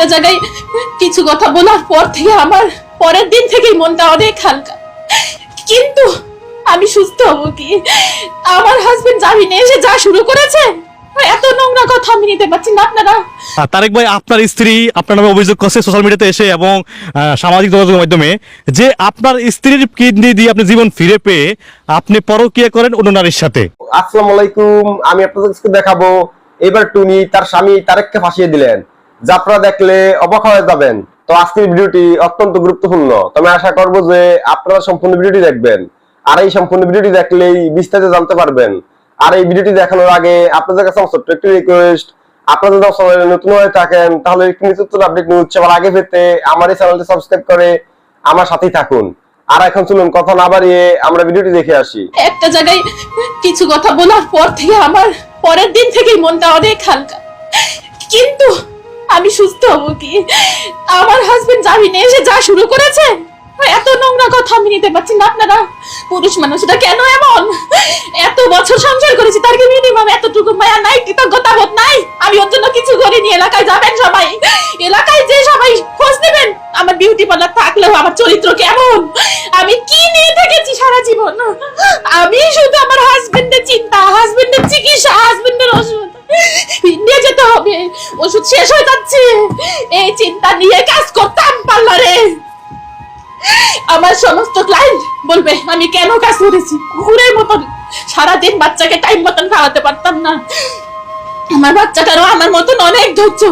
একটা জায়গায় কিছু কথা বলার পর থেকে আমার পরের দিন থেকেই মনটা অনেক হালকা। কিন্তু আমি সুস্থ হব কি? আমার হাজবেন্ড জামিনে এসে যা শুরু করেছে এত নোংরা কথা আমি নিতে পারছি না আপনারা তারেক ভাই আপনার স্ত্রী আপনার নামে অভিযোগ করছে সোশ্যাল মিডিয়াতে এসে এবং আহ, সামাজিক যোগাযোগের মাধ্যমে যে আপনার স্ত্রীর কিডনি দিয়ে আপনি জীবন ফিরে পেয়ে আপনি পরকিয়া করেন অন্য নারীর সাথে। আসসালামু আলাইকুম আমি আপনাদের কাছে দেখাবো এবার টুনি তার স্বামী তারেককে ফাঁসিয়ে দিলেন। যা আপনারা দেখলে অবাক হয়ে যাবেন। তো আজকের ভিডিওটি অত্যন্ত গুরুত্বপূর্ণ। তো আমি আশা করব যে আপনারা সম্পূর্ণ ভিডিওটি দেখবেন। আর এই সম্পূর্ণ ভিডিওটি দেখলেই বিস্তারিত জানতে পারবেন। আর এই ভিডিওটি দেখানোর আগে আপনাদের কাছে আমার ছোট্ট একটি রিকোয়েস্ট আপনারা যদি চ্যানেলে নতুন হয়ে থাকেন, তাহলে একটু নিত্য আপডেট নিউজ সবার আগে পেতে আমার এই চ্যানেলটি সাবস্ক্রাইব করে আমার সাথেই থাকুন। আর এখন চলুন, কথা না বাড়িয়ে আমরা ভিডিওটি দেখে আসি। একটা জায়গায় কিছু কথা বলার পর থেকে আমার পরের দিন থেকেই মনটা অনেক হালকা। কিন্তু আমি সুস্থ হব কি? আমার হাজবেন্ড জামিনে এসে যা শুরু করেছে? এত নোংরা কথা আমি নিতে পারছি না আপনারা। পুরুষ মানুষটা কেন এমন? এত বছর সংসার করেছি, তার কি মিনিমাম এতটুকু মায়া নাই, কৃতজ্ঞতা বোধ নাই? আমি ওর জন্য কিছু করিনি, এলাকায় যাবেন সবাই। এলাকায় যে সবাই খোঁজ নেবেন, আমার বিউটি পার্লার থাকলেও আমার চরিত্র কেমন? আমি কি নিয়ে থেকেছি সারা জীবন? আমি শুধু আমার হাজবেন্ডের চিন্তা হাজবেন্ডের চিকিৎসা হবে ওষুধ শেষ হয়ে যাচ্ছে। এই চিন্তা নিয়ে কাজ করতাম পার্লারে। আমার সমস্ত ক্লায়েন্ট বলবে, আমি কেন কাজ করেছি? কুকুরের মতন। সারাদিন বাচ্চাকে টাইম মতন খাওয়াতে পারতাম না। আমার বাচ্চাটারও আমার মতন অনেক ধৈর্য।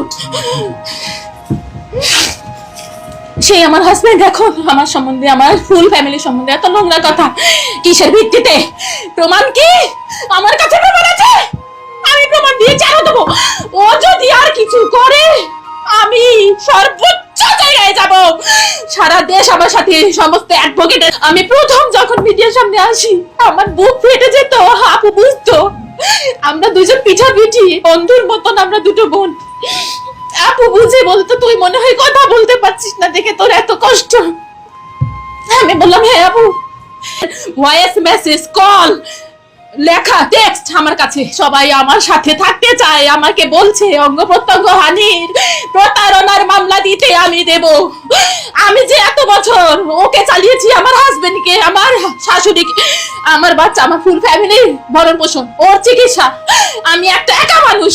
সেই আমার হাজবেন্ড এখন আমার সম্বন্ধে, আমার ফুল ফ্যামিলি সম্বন্ধে এত নোংরা কথা। কিসের ভিত্তিতে? প্রমাণ কি? আমার কাছে প্রমাণ আছে? আমি প্রমাণ দিয়ে চারো দেবো। ও যদি আর কিছু করে, আমি সর্বোচ্চ জায়গায় যাব। সারা দেশ আমার সাথে সমস্ত অ্যাডভোকেট আমি প্রথম যখন মিডিয়ার সামনে আসি, আমার বুক ফেটে যেত, হাপু বুঝতো। আমরা দুজন পিঠা পিঠি বন্ধুর মতন আমরা দুটো বোন। আপু বুঝে বলতো, তুই মনে হয় কথা বলতে পারছিস না দেখে তোর এত কষ্ট। আমি বললাম হ্যাঁ আপু। ভয়েস মেসেজ কল লেখা টেক্সট আমার কাছে। সবাই আমার সাথে থাকতে চায়, আমাকে বলছে, অঙ্গ প্রত্যঙ্গ হানির, প্রতারণার মামলা দিতে আমি দেব। আমি যে এত বছর ওকে চালিয়েছি, আমার হাজবেন্ডকে আমার শাশুড়িকে আমার বাচ্চা, আমার ফুল ফ্যামিলি ভরণ পোষণ, ওর চিকিৎসা। আমি একটা একা মানুষ।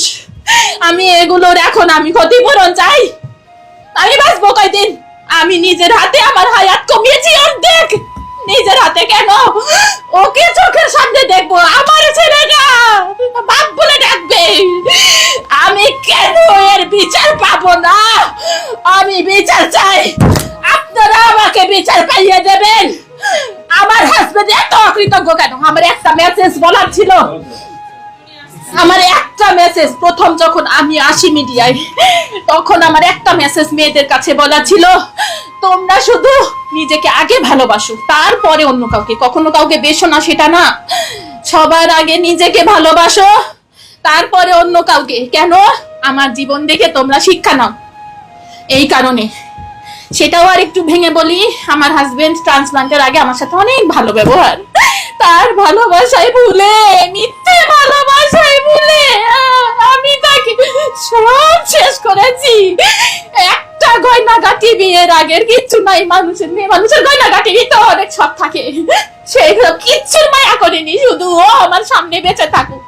আমি এগুলোর এখন আমি ক্ষতিপূরণ চাই। আমি বাঁচবো কয়দিন? আমি নিজের হাতে আমার হায়াত কমিয়েছি অর্ধেক। নিজের হাতে কেন? ওকে চোখের সামনে দেখব, আমার ছেলেটা বাপ বলে ডাকবে। আমি কেন এর বিচার পাবো না? আমি বিচার চাই। আপনারা আমাকে বিচার পাইয়ে দেবেন। আমার হাজবেন্ড এত অকৃতজ্ঞ কেন? আমার একটা মেসেজ বলার ছিল। আমার একটা মেসেজ প্রথম যখন আমি আসি মিডিয়ায়, তখন আমার একটা মেসেজ মেয়েদের কাছে বলা ছিল, তোমরা শুধু নিজেকে আগে ভালোবাসো, তারপরে অন্য কাউকে, কখনো কাউকে বেশো না সেটা না। সবার আগে নিজেকে ভালোবাসো, তারপরে অন্য কাউকে। কেন? আমার জীবন দেখে তোমরা শিক্ষা নাও। এই কারণে সেটাও আর একটু ভেঙে বলি, আমার হাজবেন্ড ট্রান্সপ্লান্টের আগে আমার সাথে অনেক ভালো ব্যবহার। তার ভালোবাসায় ভুলে, মিথ্যে ভালোবাসায় ভুলে আমি তাকে সব শেষ করেছি। একটা গয়না গাটি বিয়ের আগের কিচ্ছু নাই, মানুষের মেয়ে, মানুষের গয়না গাটি তো অনেক সব থাকে। সেগুলো কিচ্ছুর মায়া করিনি, শুধু ও আমার সামনে বেঁচে থাকুক।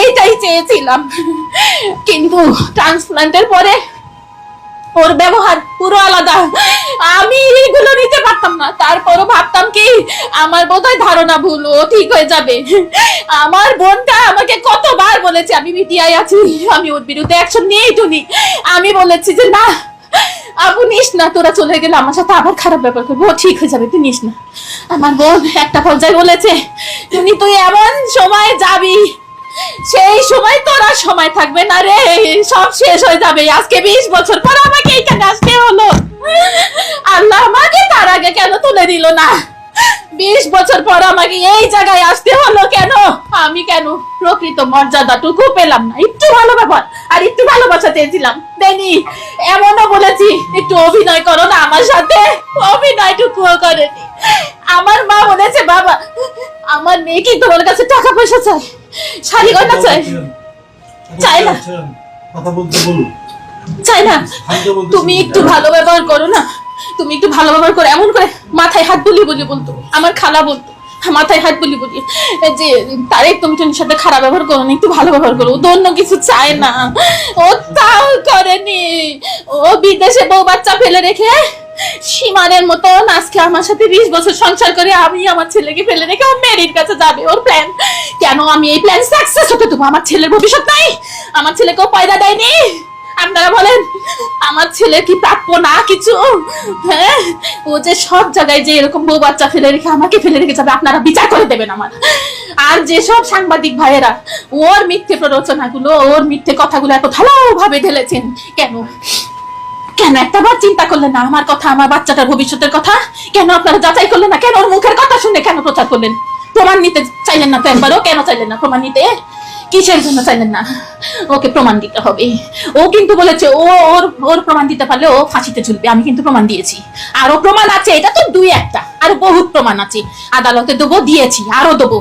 এইটাই চেয়েছিলাম। কিন্তু ট্রান্সপ্লান্টের পরে ওর ব্যবহার পুরো আলাদা। আমি এগুলো নিতে পারতাম না। তারপরও ভাবতাম কি, আমার বোধহয় ধারণা ভুল, ও ঠিক হয়ে যাবে। আমার বোনটা আমাকে কতবার বলেছে, আমি মিডিয়ায় আছি, আমি ওর বিরুদ্ধে অ্যাকশন নিয়েই টুনি আমি বলেছি যে, না আপু নিস না, তোরা চলে গেলে আমার সাথে আবার খারাপ ব্যাপার করব। ও ঠিক হয়ে যাবে, তুই নিস না। আমার বোন একটা পর্যায়ে বলেছে, তুমি তুই এমন সময় যাবি সেই সময় তোরা সময় থাকবে না রে। সব শেষ হয়ে যাবে। আজকে বিশ বছর পর আমাকে এইখানে আসতে হলো। আল্লাহ আমাকে তার আগে কেন তুলে দিল না? বিশ বছর পর আমাকে এই জায়গায় আসতে হলো কেন? আমি কেন প্রকৃত মর্যাদাটুকু পেলাম না? একটু ভালো ব্যাপার আর একটু ভালোবাসা চেয়েছিলাম। দেনি, এমনও বলেছি, একটু অভিনয় করো না আমার সাথে। অভিনয়টুকুও করেনি। আমার মা বলেছে, বাবা, আমার মেয়ে কি তোমার কাছে টাকা পয়সা চায়? শাড়ি গয়না চাই? চাই না। কথা বলতে বলুন। চাই না। তুমি একটু ভালো ব্যবহার করো না। তুমি একটু ভালো ব্যবহার করো এমন করে মাথায় হাত বলি বলি বলতো। আমার খালা বলতো। মাথায় হাত বলি বলি যে তারে তুমি তোর সাথে খারাপ ব্যবহার করো না, একটু ভালো ব্যবহার করো। ও তো অন্য কিছু চায় না। ও তাও করেনি। ও বিদেশে বউ বাচ্চা ফেলে রেখে সীমানের মতন আজকে আমার সাথে বিশ বছর সংসার করে আমি আমার ছেলেকে ফেলে রেখে ওর মেরির কাছে যাবে। ওর প্ল্যান কেন আমি এই প্ল্যান সাকসেস হতে দেবো? আমার ছেলের ভবিষ্যৎ নাই। আমার ছেলেকেও পয়দা দেয়নি। আপনারা বলেন, আমার ছেলে কি প্রাপ্য না কিছু? হ্যাঁ? ও যে সব জায়গায় যে এরকম বউ বাচ্চা ফেলে রেখে আমাকে ফেলে রেখে যাবে, আপনারা বিচার করে দেবেন আমার। আর যে সব সাংবাদিক ভাইয়েরা, ওর মিথ্যে প্ররোচনাগুলো, ওর মিথ্যে কথাগুলো এত ভালোভাবে ঢেলেছেন, কেন? কেন একটাবার চিন্তা করলেন না আমার কথা, আমার বাচ্চাটার ভবিষ্যতের কথা? কেন আপনারা যাচাই করলেন না? কেন ওর মুখের কথা শুনে কেন প্রচার করলেন? প্রমাণ নিতে চাইলেন না তো একবারও? কেন চাইলেন না প্রমাণ নিতে? কিসের জন্য চাইলেন না। ওকে প্রমাণ দিতে হবে। ও কিন্তু বলেছে, ও ওর ওর প্রমাণ দিতে পারলে ও ফাঁসিতে ঝুলবে। আমি কিন্তু প্রমাণ দিয়েছি। আরও প্রমাণ আছে, এটা তো দুই একটা। আরও বহুত প্রমাণ আছে। আদালতে দেবো, দিয়েছি। আরও দেবো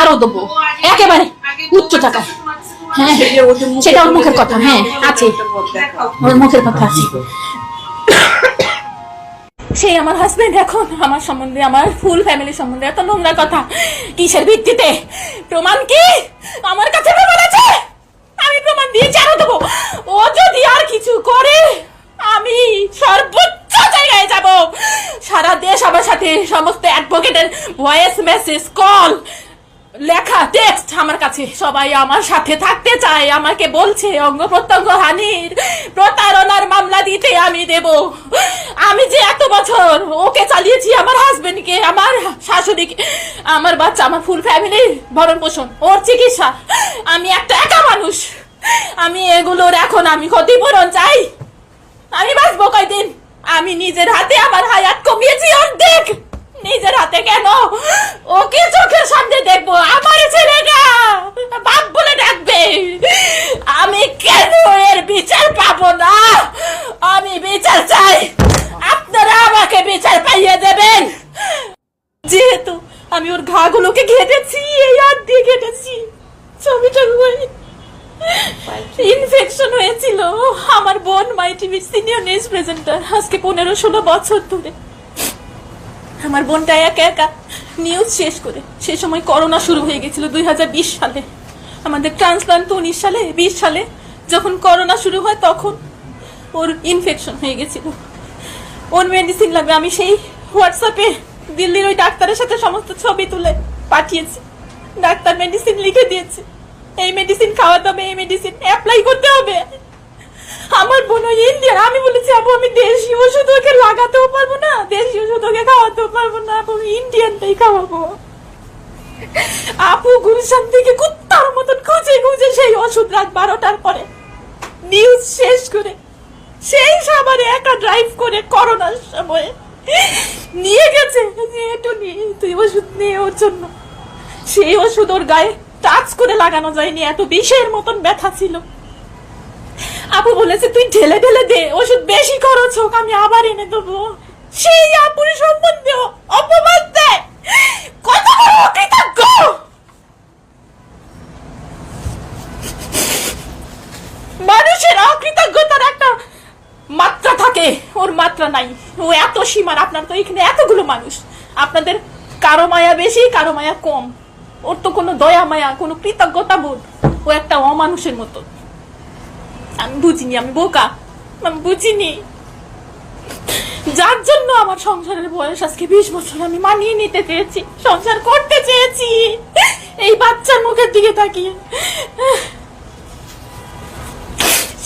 আরও দেবো। একেবারে উচ্চ টাকায় হ্যাঁ সেটা ওর মুখের কথা। হ্যাঁ আছে। ওর মুখের কথা আছে। সেই আমার হাজব্যান্ড এখন আমার সম্বন্ধে, আমার ফুল ফ্যামিলি সম্বন্ধে এত নোংরা কথা। কিসের ভিত্তিতে? প্রমাণ কি? আমার কাছে প্রমাণ আছে? আমি প্রমাণ দিয়ে আরও দেবো। ও যদি আর কিছু করে, আমি সর্বোচ্চ জায়গায় যাব। সারা দেশ আমার সাথে সমস্ত অ্যাডভোকেটের ভয়েস মেসেজ কল লেখা টেক্সট আমার কাছে। সবাই আমার সাথে থাকতে চায়, আমাকে বলছে, অঙ্গ প্রত্যঙ্গ হানির, প্রতারণার মামলা দিতে আমি দেব। আমি যে এত বছর ওকে চালিয়েছি, আমার হাজবেন্ডকে আমার শাশুড়িকে, আমার বাচ্চা, আমার ফুল ফ্যামিলি ভরণ পোষণ, ওর চিকিৎসা। আমি একটা একা মানুষ। আমি এগুলোর এখন আমি ক্ষতিপূরণ চাই। আমি বাঁচবো কয়দিন? আমি নিজের হাতে আমার হায়াত কমিয়েছি অর্ধেক। নিজের হাতে কেন? ওকে চোখের সামনে দেখব, আমার ছেলেটা! বাপ বলে ডাকবে, আমি কেন এর বিচার পাবো না? আমি বিচার চাই, আপনারা আমাকে বিচার পাইয়ে দেবেন। যেহেতু আমি ওর ঘাগুলোকে ঘেটেছি, এই হাত দিয়ে ঘেটেছি, ছবিটা ইনফেকশন হয়েছিল। আমার বোন মাই টিভির সিনিয়র নিউজ প্রেজেন্টার আজকে পনেরো ষোলো বছর ধরে। আমার বোনটা একা একা নিউজ শেষ করে। সে সময় করোনা শুরু হয়ে গেছিল দুই সালে। আমাদের ট্রান্সপ্লান্ট উনিশ সালে, বিশ সালে। যখন করোনা শুরু হয় তখন ওর ইনফেকশন হয়ে গেছিল। ওর মেডিসিন লাগবে। আমি সেই হোয়াটসঅ্যাপে দিল্লির ওই ডাক্তারের সাথে সমস্ত ছবি তুলে পাঠিয়েছি। ডাক্তার মেডিসিন লিখে দিয়েছে। এই মেডিসিন খাওয়াতে হবে, এই মেডিসিন অ্যাপ্লাই করতে হবে। আমার বোন ওই ইন্ডিয়ান আমি বলেছি আপু আমি দেশি ওষুধ ওকে লাগাতেও পারব না, দেশি ওষুধ ওকে খাওয়াতেও পারব না আপু ইন্ডিয়ানটাই খাওয়াবো। আপু গুলশান থেকে কুত্তার মতন খুঁজে খুঁজে সেই ওষুধ রাত বারোটার পরে নিউজ শেষ করে সেই সাবারে একা ড্রাইভ করে করোনার সময়ে নিয়ে গেছে একটু নিয়ে তুই ওষুধ নিয়ে ওর জন্য। সেই ওষুধ ওর গায়ে টাচ করে লাগানো যায়নি, এত বিষের মতন ব্যথা ছিল। বলেছে, তুই ঢেলে ঢেলে দে, ওষুধ বেশি খরচ হোক, আমি আবার এনে দেবো। সেই আপুর সম্বন্ধে অপমান দেয়। কত বড় অকৃতজ্ঞ মানুষের অকৃতজ্ঞতার একটা মাত্রা থাকে, ওর মাত্রা নাই। ও এত সীমার, আপনার তো এখানে এতগুলো মানুষ। আপনাদের কারও মায়া বেশি, কারও মায়া কম। ওর তো কোনো দয়া মায়া, কোনো কৃতজ্ঞতা বোধ। ও একটা অমানুষের মতো। আমি বুঝিনি আমি বোকা? আমি বুঝিনি যার জন্য আমার সংসারের বয়স আজকে বিশ বছর আমি মানিয়ে নিতে চেয়েছি, সংসার করতে চেয়েছি। এই বাচ্চার মুখের দিকে তাকিয়ে।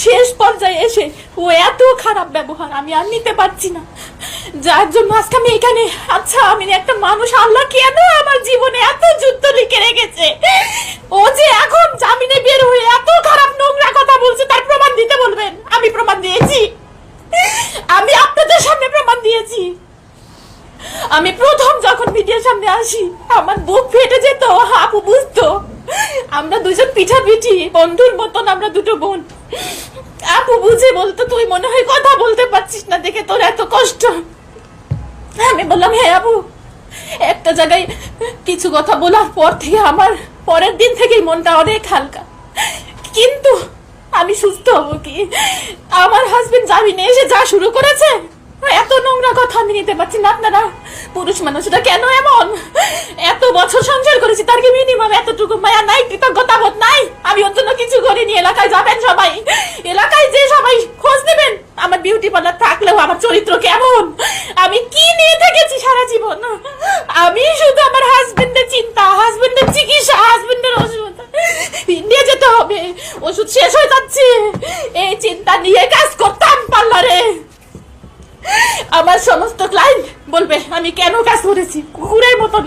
শেষ পর্যায়ে এসে ও এত খারাপ ব্যবহার আমি আর নিতে পারছি না। যার জন্য আজকে আমি এখানে? আচ্ছা আমি একটা মানুষ, আল্লাহ কেন আমার জীবনে এত যুদ্ধ লিখে রেখেছে? ও যে এখন জামিনে বের হয়ে এত খারাপ নোংরা কথা বলছে, তার প্রমাণ দিতে বলবেন? আমি প্রমাণ দিয়েছি। আমি আপনাদের সামনে প্রমাণ দিয়েছি। আমি প্রথম যখন মিডিয়ার সামনে আসি, আমার বুক ফেটে যেত, আপু বুঝতো। আমরা দুজন পিঠা পিঠি, বন্ধুর মতন আমরা দুটো বোন। আপু বুঝে বলতো, তুই মনে হয় কথা বলতে পারছিস না দেখে তোর এত কষ্ট। আমি বললাম হ্যাঁ আবু একটা জায়গায় কিছু কথা বলার পর থেকে আমার পরের দিন থেকেই মনটা অনেক হালকা। কিন্তু আমি সুস্থ হব কি? আমার হাজবেন্ড জামিনে এসে যা শুরু করেছে এত নোংরা কথা আমি নিতে পারছি না আপনারা। পুরুষ মানুষরা কেন এমন? এত বছর সংসার করেছি, তার কি মিনিমাম এতটুকু মায়া নাই কৃতজ্ঞতা বোধ নাই? আমি ওর জন্য কিছু করিনি, এলাকায় যাবেন সবাই। এলাকায় যে সবাই খোঁজ নেবেন, আমার বিউটি পার্লার থাকলেও আমার চরিত্র কেমন? আমি কি নিয়ে থেকেছি সারা জীবন? আমি শুধু আমার হাজবেন্ডের চিন্তা হাজবেন্ডের চিকিৎসা হাজবেন্ডের ওষুধ। ইন্ডিয়া যেতে হবে, ওষুধ শেষ হয়ে যাচ্ছে। এই চিন্তা নিয়ে কাজ করতাম পার্লারে আমার সমস্ত ক্লায়েন্ট বলবে, আমি কেন কাজ করেছি? কুকুরের মতন।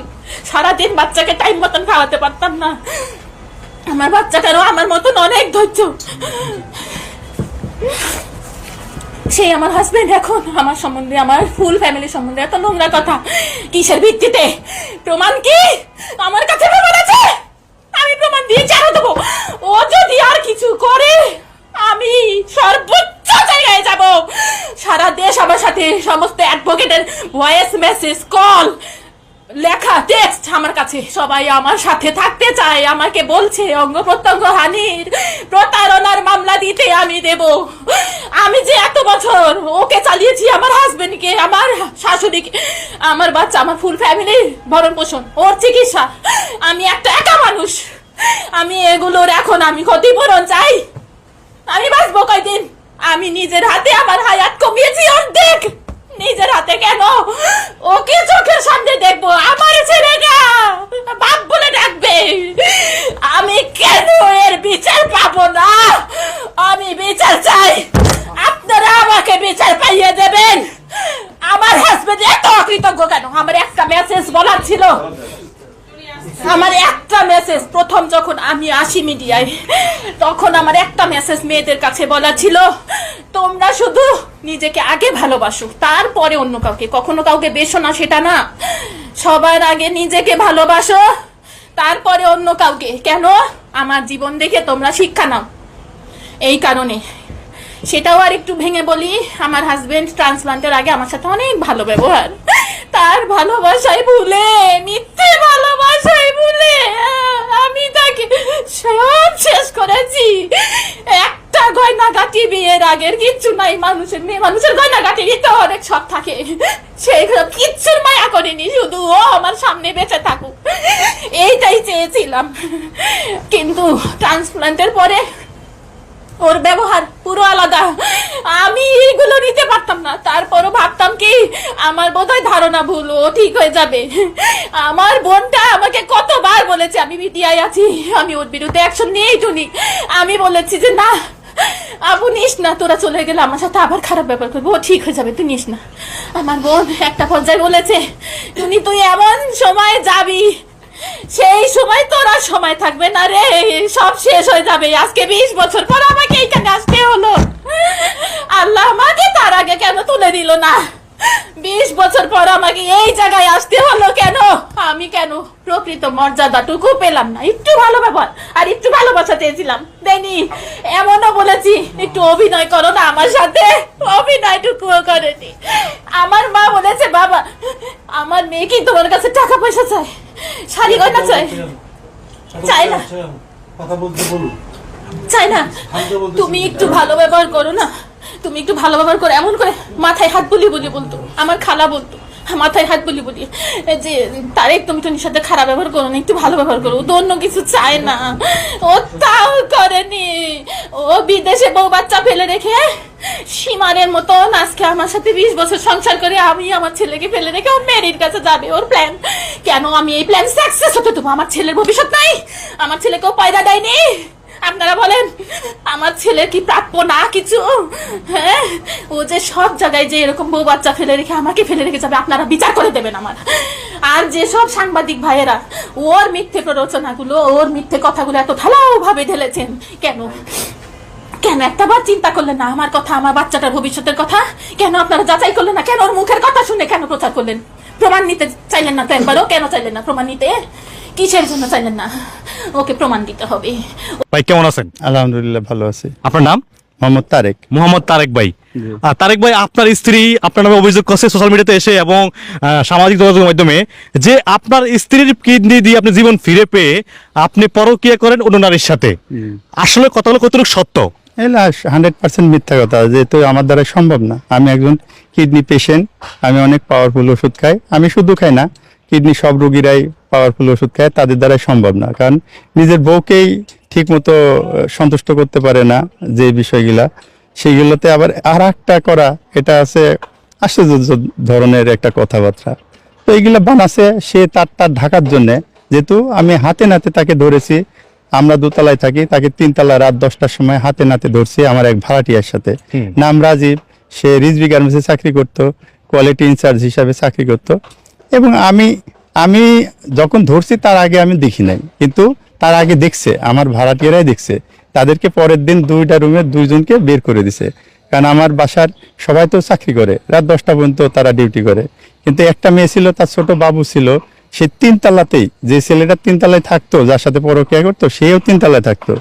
সারাদিন বাচ্চাকে টাইম মতন খাওয়াতে পারতাম না। আমার বাচ্চাটারও আমার মতন অনেক ধৈর্য। সেই আমার হাজবেন্ড এখন। আমার সম্বন্ধে, আমার ফুল ফ্যামিলি সম্বন্ধে এত নোংরা কথা। কিসের ভিত্তিতে? প্রমাণ কি? আমার কাছে প্রমাণ আছে। আমি প্রমাণ দিয়ে চারো দেবো। ও যদি আর কিছু করে আমি সর্বোচ্চ জায়গায় যাব। সারা দেশ আমার সাথে সমস্ত অ্যাডভোকেটের ভয়েস মেসেজ কল লেখা টেক্সট আমার কাছে। সবাই আমার সাথে থাকতে চায়, আমাকে বলছে, অঙ্গ প্রত্যঙ্গ হানির, প্রতারণার মামলা দিতে আমি দেব। আমি যে এত বছর ওকে চালিয়েছি, আমার হাজবেন্ডকে আমার শাশুড়িকে, আমার বাচ্চা, আমার ফুল ফ্যামিলি ভরণ পোষণ, ওর চিকিৎসা। আমি একটা একা মানুষ। আমি এগুলোর এখন আমি ক্ষতিপূরণ চাই। আমি বাঁচবো কয়দিন? আমি নিজের হাতে আমার হায়াত কমিয়েছি অর্ধেক। নিজের হাতে কেন? ওকে চোখের সামনে দেখব, আমার ছেলেটা বাপ বলে ডাকবে, আমি কেন এর বিচার পাবো না? আমি বিচার চাই। আপনারা আমাকে বিচার পাইয়ে দেবেন। আমার হাজবেন্ড এত অকৃতজ্ঞ কেন? আমার একটা মেসেজ বলার ছিল। আমার একটা মেসেজ প্রথম যখন আমি আসি মিডিয়ায়, তখন আমার একটা মেসেজ মেয়েদের কাছে বলা ছিল, তোমরা শুধু নিজেকে আগে ভালোবাসো, তারপরে অন্য কাউকে, কখনো কাউকে বেশো না সেটা না। সবার আগে নিজেকে ভালোবাসো, তারপরে অন্য কাউকে। কেন? আমার জীবন দেখে তোমরা শিক্ষা নাও। এই কারণে সেটাও আর একটু ভেঙে বলি, আমার হাজবেন্ড ট্রান্সপ্লান্টের আগে আমার সাথে অনেক ভালো ব্যবহার। তার ভালোবাসায় ভুলে, মিথ্যে ভালোবাসায় ভুলে, আমি তাকে সব শেষ করেছি। একটা গয়নাগাটি বিয়ের আগের কিচ্ছু নাই, মানুষের মেয়ে, মানুষের গয়নাগাটিরই তো অনেক সব থাকে। সেইগুলো কিচ্ছুর মায়া করিনি, শুধু ও আমার সামনে বেঁচে থাকুক। এইটাই চেয়েছিলাম। কিন্তু ট্রান্সপ্লান্টের পরে ওর ব্যবহার পুরো আলাদা। আমি এইগুলো নিতে পারতাম না। তারপরও ভাবতাম কি, আমার বোধহয় ধারণা ভুল, ও ঠিক হয়ে যাবে। আমার বোনটা আমাকে কতবার বলেছে, আমি মিডিয়ায় আছি, আমি ওর বিরুদ্ধে অ্যাকশন নিয়েই টুনি। আমি বলেছি যে, না, আবু, নিস না, তোরা চলে গেলে আমার সাথে আবার খারাপ ব্যাপার করব। ও ঠিক হয়ে যাবে, তুই নিস না। আমার বোন একটা পর্যায়ে বলেছে তুমি তুই এমন সময় যাবি সেই সময় তোরা সময় থাকবে না রে। সব শেষ হয়ে যাবে। আজকে বিশ বছর পর আমাকে এইখানে আসতে হলো। আল্লাহ আমাকে তার আগে কেন তুলে দিল না? বিশ বছর পর আমাকে এই জায়গায় আসতে হলো কেন? আমি কেন প্রকৃত মর্যাদাটুকু পেলাম না? একটু ভালো ব্যবহার আর একটু ভালোবাসা চেয়েছিলাম। দেনি, এমনও বলেছি, একটু অভিনয় করো না আমার সাথে। অভিনয়টুকুও করেনি। আমার মা বলেছে, বাবা, আমার মেয়ে কি তোমার কাছে টাকা পয়সা চায়? শাড়ি গয়না চাই চাই না। কথা বলতে বলুন। চাই না। তো তুমি একটু ভালো ব্যবহার করো না। তুমি একটু ভালো ব্যবহার করো। এমন করে মাথায় হাত বলি বলি বলতো। আমার খালা বলতো। মাথায় হাত বলি বলি যে তারেক তুমি টনির সাথে খারাপ ব্যবহার করো না। একটু ভালো ব্যবহার করো। তো অন্য কিছু চায় না। ও তাও করেনি। ও বিদেশে বউ বাচ্চা ফেলে রেখে সীমারের মতন আজকে আমার সাথে বিশ বছর সংসার করে আমি আমার ছেলেকে ফেলে রেখে ওর মেরির কাছে যাবে, ওর প্ল্যান কেন আমি এই প্ল্যান সাকসেস হতে দেবো? আমার ছেলের ভবিষ্যৎ নাই। আমার ছেলেকেও পয়দা দেয়নি। আপনারা বলেন, আমার ছেলের কি প্রাপ্য না কিছু? হ্যাঁ? ও যে সব জায়গায় যে এরকম বউ বাচ্চা ফেলে রেখে আমাকে ফেলে রেখে যাবে, আপনারা বিচার করে দেবেন আমার। আর যে সব সাংবাদিক ভাইয়েরা, ওর মিথ্যে প্ররোচনাগুলো, ওর মিথ্যে কথাগুলো এত ঢালাও ভাবে ঢেলেছেন, কেন? কেন একটা বার চিন্তা করলেন না আমার কথা আমার বাচ্চাটার ভবিষ্যতের কথা? কেন আপনারা যাচাই করলেন না? কেন ওর মুখের কথা শুনে কেন প্রচার করলেন? প্রমাণ নিতে চাইলেন না তো একবারও কেন চাইলেন না প্রমাণ নিতে? কিসের জন্য চাইলেন না? ওকে প্রমাণ দিতে হবে। ভাই কেমন আছেন? আলহামদুলিল্লাহ ভালো আছি। আপনার নাম? মোহাম্মদ তারেক। মোহাম্মদ তারেক ভাই। তারেক ভাই আপনার স্ত্রী আপনার নামে অভিযোগ করছে সোশ্যাল মিডিয়াতে এসে এবং আহ, সামাজিক যোগাযোগের মাধ্যমে যে আপনার স্ত্রীর কিডনি দিয়ে আপনি জীবন ফিরে পেয়ে আপনি পরকিয়া করেন অন্য নারীর সাথে। আসলে কথাগুলো কতটুকু সত্য? এলা হান্ড্রেড পার্সেন্ট মিথ্যা কথা, যেহেতু আমার দ্বারা সম্ভব না। আমি একজন কিডনি পেশেন্ট আমি অনেক পাওয়ারফুল ওষুধ খাই। আমি শুধু খাই না কিডনি সব রোগীরাই পাওয়ারফুল ওষুধ খায়, তাদের দ্বারা সম্ভব না। কারণ নিজের বউকেই ঠিক মতো সন্তুষ্ট করতে পারে না যে বিষয়গুলা। সেইগুলোতে আবার আর একটা করা, এটা আছে আশ্চর্য ধরনের একটা কথাবার্তা। তো এইগুলো বানাছে সে তার তার ঢাকার জন্য। যেহেতু আমি হাতে নাতে তাকে ধরেছি আমরা দোতলায় থাকি তাকে তিনতলা রাত দশটার সময় হাতে নাতে ধরছি আমার এক ভাড়াটিয়ার সাথে। নাম রাজীব সে রিজবি গার্মেন্টসে চাকরি করত কোয়ালিটি ইনচার্জ হিসাবে চাকরি করত। এবং আমি আমি যখন ধরছি তার আগে আমি দেখি নাই কিন্তু তার আগে দেখছে আমার ভাড়াটিয়ারাই দেখছে। তাদেরকে পরের দিন দুইটা রুমে দুইজনকে বের করে দিছে। কারণ আমার বাসার সবাই তো চাকরি করে রাত দশটা পর্যন্ত তারা ডিউটি করে। কিন্তু একটা মেয়ে ছিল তার ছোট বাবু ছিল সে তিনতলাতেই যে ছেলেটা তিনতলায় থাকতো যার সাথে পরকিয়া করতো সেও তিনতলায় থাকতো।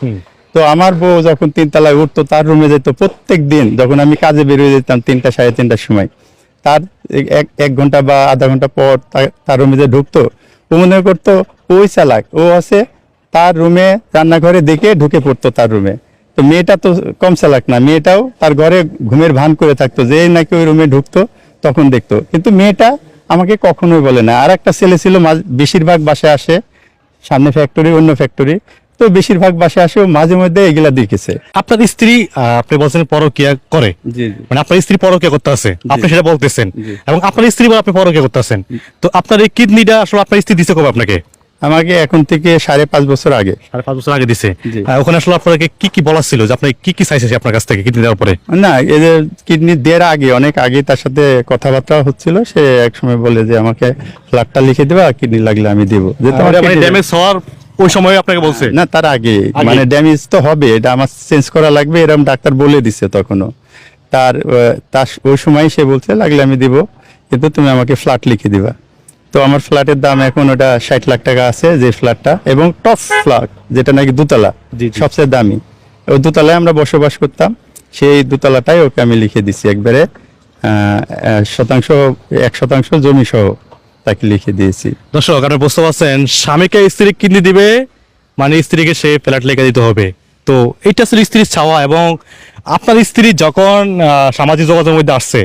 তো আমার বউ যখন তিনতলায় উঠতো তার রুমে যেত প্রত্যেক দিন যখন আমি কাজে বেরিয়ে যেতাম তিনটা সাড়ে তিনটার সময় তার এক এক ঘণ্টা বা আধা ঘণ্টা পর তার রুমে যে ঢুকতো ও মনে করতো ওই চালাক ও আছে তার রুমে রান্নাঘরে দেখে ঢুকে পড়তো তার রুমে। তো মেয়েটা তো কম চালাক না মেয়েটাও তার ঘরে ঘুমের ভান করে থাকতো যে নাকি ওই রুমে ঢুকতো তখন দেখতো। কিন্তু মেয়েটা আমাকে কখনোই বলে না। আর একটা ছেলে ছিল বেশিরভাগ বাসে আসে সামনে ফ্যাক্টরি অন্য ফ্যাক্টরি তো বেশিরভাগ বাসে আসে ও মাঝে মধ্যে এগুলা দেখেছে। আপনার স্ত্রী আপনি বলছেন পরকিয়া করে। মানে আপনার স্ত্রী পরকিয়া করতে আছে আপনি সেটা বলতেছেন। এবং আপনার স্ত্রী বলে আপনি পরকিয়া করতে আছেন তো আপনার এই কিডনিটা আসলে আপনার স্ত্রী দিছে কবে আপনাকে? আমাকে এখন থেকে সাড়ে পাঁচ বছর আগে। সাড়ে পাঁচ বছর আগে দিছে। ওখানে আসলে আপনাকে কি কি বলা ছিল যে আপনি কি কি চাইছে আপনার কাছ থেকে কিডনি দেওয়ার পরে? না এদের কিডনি দেওয়ার আগে অনেক আগে তার সাথে কথাবার্তা হচ্ছিল সে এক সময় বলে যে আমাকে ফ্ল্যাটটা লিখে দেবা কিডনি লাগলে আমি দেবো। যে তোমার ড্যামেজ হওয়ার ওই সময় আপনাকে বলছে? না তার আগে। আগে? মানে ড্যামেজ তো হবে এটা আমার চেঞ্জ করা লাগবে এরকম ডাক্তার বলে দিছে তখনও। তার তার ওই সময় সে বলছে লাগলে আমি দিব কিন্তু তুমি আমাকে ফ্ল্যাট লিখে দিবা। তো আমার ফ্ল্যাটের দাম এখন ওটা ষাট লাখ টাকা আছে যে ফ্ল্যাটটা। এবং টপ ফ্ল্যাট যেটা নাকি দোতলা। সবচেয়ে দামি। ও দুতলায় আমরা বসবাস করতাম সেই দোতলাটাই ওকে আমি লিখে দিছি একবারে শতাংশ এক শতাংশ জমি সহ তাকে লিখে দিয়েছি। দর্শক আপনি বুঝতে পারছেন স্বামীকে স্ত্রী কিডনি দিবে মানে স্ত্রীকে সে ফ্ল্যাট লেখা দিতে হবে। তো এটা আসলে স্ত্রীর চাওয়া এবং আপনার স্ত্রী যখন সামাজিক যোগাযোগের মধ্যে আসছে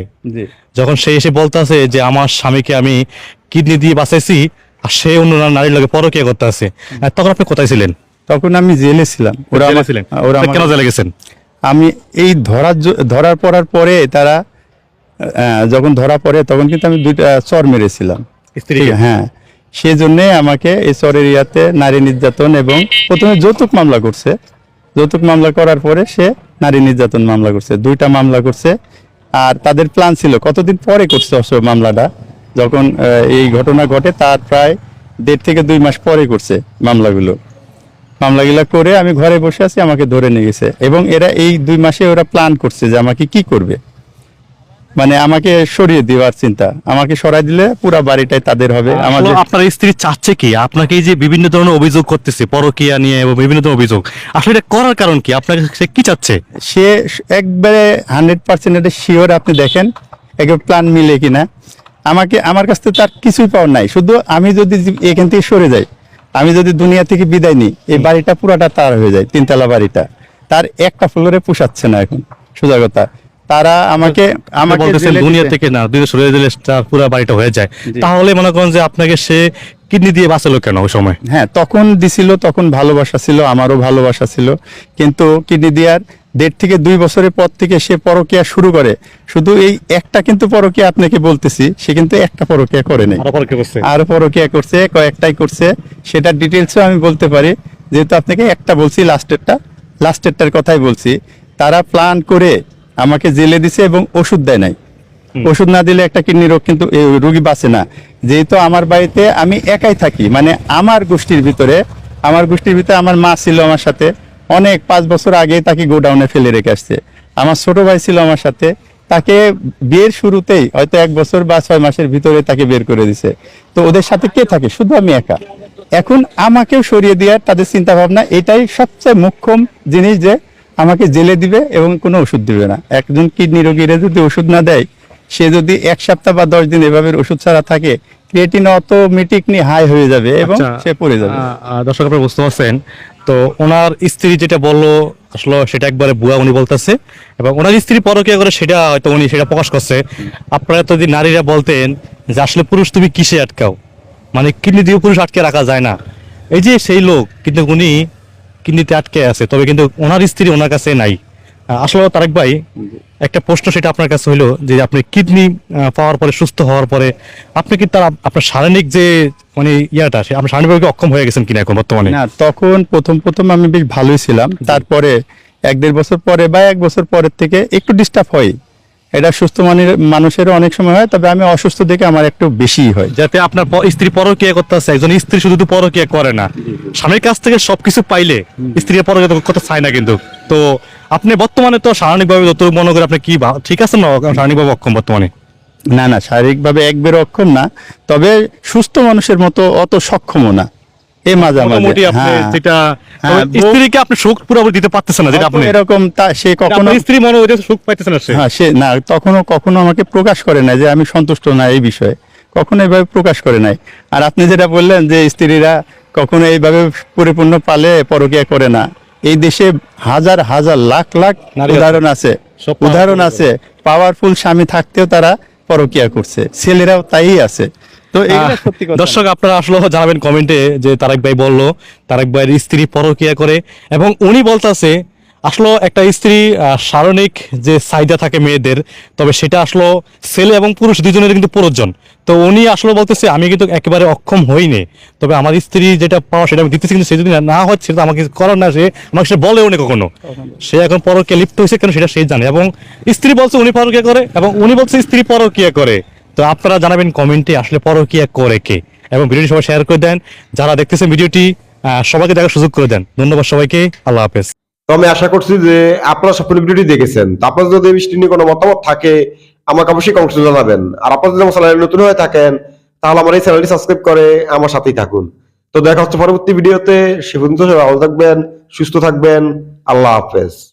যখন সে এসে বলতেছে যে আমার স্বামীকে আমি কিডনি দিয়ে বাঁচাইছি আর সে অন্য নারীর লোকে পরকিয়া করতে আছে। তখন আপনি কোথায় ছিলেন? তখন আমি জেলে ছিলাম। ওরা ছিলেন? ওরা কেন জেলে গেছেন? আমি এই ধরার ধরার পড়ার পরে তারা যখন ধরা পড়ে তখন কিন্তু আমি দুইটা চর মেরেছিলাম। স্ত্রী হ্যাঁ। সেই জন্যে আমাকে এই চরের ইয়াতে নারী নির্যাতন এবং প্রথমে যৌতুক মামলা করছে। যৌতুক মামলা করার পরে সে নারী নির্যাতন মামলা করছে দুইটা মামলা করছে। আর তাদের প্ল্যান ছিল কতদিন পরে করছে অবশ্য মামলাটা? যখন এই ঘটনা ঘটে তার প্রায় দেড় থেকে দুই মাস পরে করছে মামলাগুলো। মামলাগুলো করে আমি ঘরে বসে আছি আমাকে ধরে নিয়ে গেছে। এবং এরা এই দুই মাসে ওরা প্ল্যান করছে যে আমাকে কি করবে। মানে আমাকে সরিয়ে দেওয়ার চিন্তা। আমাকে সরাই দিলে পুরা বাড়িটাই তাদের হবে আমাদের আপনার স্ত্রী চাচ্ছে কি? আপনাকে এই যে বিভিন্ন ধরনের অভিযোগ করতেছে পরকিয়া নিয়ে এবং বিভিন্ন ধরনের অভিযোগ। আসলে এটা করার কারণ কি? আপনাকে সে কি চাচ্ছে? সে একবারে হান্ড্রেড পার্সেন্ট এটা শিওর আপনি দেখেন একেবারে প্ল্যান মিলে কিনা। আমাকে আমার কাছ থেকে তার কিছুই পাওয়ার নাই। শুধু আমি যদি এখান থেকে সরে যাই আমি যদি দুনিয়া থেকে বিদায় নিই এই বাড়িটা পুরাটা তার হয়ে যায় তিনতলা বাড়িটা। তার একটা ফ্লোরে পোষাচ্ছে না এখন সোজা কথা। তারা আমাকে আমাকে বলতেছেন দুনিয়া থেকে না দুনিয়া সরে তার পুরো বাড়িটা হয়ে যায়। তাহলে মনে করেন যে আপনাকে সে কিডনি দিয়ে বাঁচালো কেন ওই সময়? হ্যাঁ তখন দিছিল তখন ভালোবাসা ছিল আমারও ভালোবাসা ছিল। কিন্তু কিডনি দেওয়ার দেড় থেকে দুই বছরের পর থেকে সে পরকিয়া শুরু করে। শুধু এই একটা কিন্তু পরকিয়া আপনাকে বলতেছি সে কিন্তু একটা পরকিয়া করে নাই। আরও পরকিয়া করছে। কয়েকটাই করছে। সেটার ডিটেলসও আমি বলতে পারি। যেহেতু আপনাকে একটা বলছি লাস্টেরটা লাস্টেরটার কথাই বলছি। তারা প্ল্যান করে আমাকে জেলে দিছে এবং ওষুধ দেয় নাই। ওষুধ না দিলে একটা কিডনি রোগ কিন্তু রোগী বাঁচে না। যেহেতু আমার বাড়িতে আমি একাই থাকি মানে আমার গোষ্ঠীর ভিতরে, আমার গোষ্ঠীর ভিতরে আমার মা ছিল আমার সাথে, অনেক পাঁচ বছর আগে তাকে গোডাউনে ফেলে রেখে আসছে। আমার ছোট ভাই ছিল আমার সাথে, তাকে বিয়ের শুরুতেই হয়তো এক বছর বা ছয় মাসের ভিতরে তাকে বের করে দিছে। তো ওদের সাথে কে থাকে? শুধু আমি একা। এখন আমাকেও সরিয়ে দেওয়ার তাদের চিন্তা ভাবনা এটাই সবচেয়ে মুখ্যম জিনিস যে আমাকে জেলে দিবে এবং কোনো ওষুধ দিবে না। একজন কিডনি রোগীরা যদি ওষুধ না দেয় সে যদি এক সপ্তাহ বা দশ দিন এভাবে ওষুধ ছাড়া থাকে ক্রিয়েটিন অটোমেটিকলি হাই হয়ে যাবে এবং আচ্ছা, সে পড়ে যাবে। দর্শক আপনি বুঝতে পারছেন। তো ওনার স্ত্রী যেটা বলল আসলে সেটা একবারে বুয়া উনি বলতেছে এবং ওনার স্ত্রী পরকিয়া করে সেটা হয়তো উনি সেটা প্রকাশ করছে। আপনারা যদি নারীরা বলতেন যে আসলে পুরুষ তুমি কিসে আটকাও? মানে কিডনি দিয়ে পুরুষ আটকে রাখা যায় না। এই যে সেই লোক কিন্তু উনি কিডনিতে আটকে আছে তবে কিন্তু ওনার স্ত্রী ওনার কাছে নাই। আসলে তারেক ভাই একটা প্রশ্ন সেটা আপনার কাছে হইল যে আপনি কিডনি পাওয়ার পরে সুস্থ হওয়ার পরে আপনি কি তার আপনার শারীরিক যে মানে ইয়াটা সে আপনি শারীরিকভাবে অক্ষম হয়ে গেছেন কিনা এখন বর্তমানে? না তখন প্রথম প্রথম আমি বেশ ভালোই ছিলাম। তারপরে এক দেড় বছর পরে বা এক বছর পরের থেকে একটু ডিস্টার্ব হয়। এটা সুস্থ মানের মানুষেরও অনেক সময় হয় তবে আমি অসুস্থ দেখে আমার একটু বেশি হয়। যাতে আপনার স্ত্রী পরকিয়া করতে আছে একজন স্ত্রী শুধু পরকিয়া করে না। স্বামীর কাছ থেকে সবকিছু পাইলে স্ত্রী পরকিয়া করতে চায় না কিন্তু। তো আপনি বর্তমানে তো শারীরিকভাবে যত মনে করে আপনি কি ঠিক আছেন না শারীরিকভাবে অক্ষম বর্তমানে? না না শারীরিকভাবে একবার অক্ষম না তবে সুস্থ মানুষের মতো অত সক্ষমও না। এই মাঝামাঝি মোটামুটি আপনি হ্যাঁ। যেটা হ্যাঁ, স্ত্রীকে আপনি সুখ পুরোপুরি দিতে পারতেছেন না যেটা আপনি। এরকম তা সে কখনো স্ত্রী মনে হয় সুখ পাইতেছেন না সে। হ্যাঁ সে না তখনও কখনো আমাকে প্রকাশ করে না যে আমি সন্তুষ্ট না এই বিষয়ে। কখনো এইভাবে প্রকাশ করে নাই। আর আপনি যেটা বললেন যে স্ত্রীরা কখনো এইভাবে পরিপূর্ণ পালে পরকিয়া করে না। এই দেশে হাজার হাজার লাখ লাখ উদাহরণ আছে। উদাহরণ আছে। পাওয়ারফুল স্বামী থাকতেও তারা পরকিয়া করছে। ছেলেরাও তাই আছে। তো দর্শক আপনারা আসলে জানাবেন কমেন্টে যে তারেক ভাই বলল তারেক ভাইয়ের স্ত্রী পরকিয়া করে এবং উনি বলতাছে আসলে একটা স্ত্রী শারীরিক যে চাহিদা থাকে মেয়েদের তবে সেটা আসলে ছেলে এবং পুরুষ দুজনের কিন্তু প্রয়োজন। তো উনি আসলে বলতেছে আমি কিন্তু একেবারে অক্ষম হইনি। তবে আমার স্ত্রী যেটা পাওয়া সেটা আমি দিতেছি কিন্তু সে যদি না হয় সেটা আমাকে করার না সে আমাকে সে বলেও না কখনো। সে এখন পরকিয়া লিপ্ত হয়েছে কেন সেটা সে জানে। এবং স্ত্রী বলছে উনি পরকিয়া করে। এবং উনি বলছে স্ত্রী পরকিয়া করে। তো আপনারা জানাবেন কমেন্টে আসলে পরকিয়া করে কে। এবং ভিডিওটি সবাই শেয়ার করে দেন। যারা দেখতেছেন ভিডিওটি সবাইকে দেখার সুযোগ করে দেন। ধন্যবাদ সবাইকে। আল্লাহ হাফেজ। তো আমি আশা করছি যে আপনারা সম্পূর্ণ ভিডিওটি দেখেছেন। তো আপনার যদি এই নিয়ে কোনো মতামত থাকে, আমাকে অবশ্যই কমেন্টে জানাবেন। আর আপনারা যদি আমার নতুন হয়ে থাকেন, তাহলে আমার এই চ্যানেলটি সাবস্ক্রাইব করে আমার সাথেই থাকুন। তো দেখা হচ্ছে পরবর্তী ভিডিওতে। সে পর্যন্ত ভালো থাকবেন, সুস্থ থাকবেন। আল্লাহ হাফেজ।